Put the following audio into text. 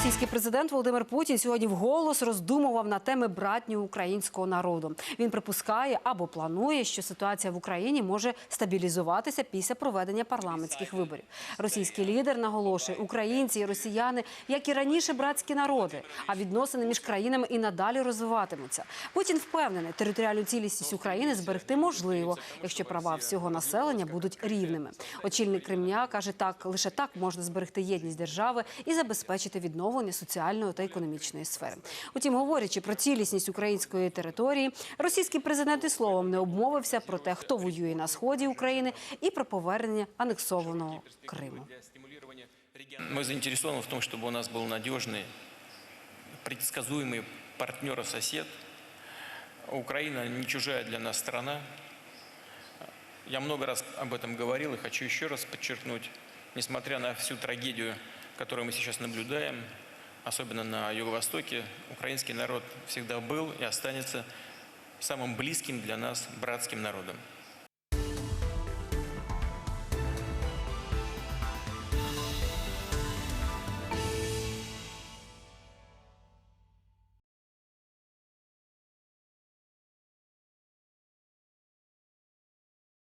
Російський президент Володимир Путін сьогодні вголос роздумував на теми братнього українського народу. Він припускає або планує, що ситуація в Україні може стабілізуватися після проведення парламентських виборів. Російський лідер наголошує, українці і росіяни, як і раніше, братські народи, а відносини між країнами і надалі розвиватимуться. Путін впевнений, територіальну цілісність України зберегти можливо, якщо права всього населення будуть рівними. Очільник Кремля каже, так лише так можна зберегти єдність держави і забезпечити відновлення соціальної та економічної сфери. Утім, говорячи про цілісність української території, російський президент і словом не обмовився про те, хто воює на сході України, і про повернення анексованого Криму. Мы заинтересованы в том, чтобы у нас был надежный, предсказуемый партнер и сосед. Украина не чужая для нас страна. Я много раз об этом говорил и хочу еще раз подчеркнуть, несмотря на всю трагедию, которую мы сейчас наблюдаем, особенно на Юго-Востоке, украинский народ всегда был и останется самым близким для нас братским народом.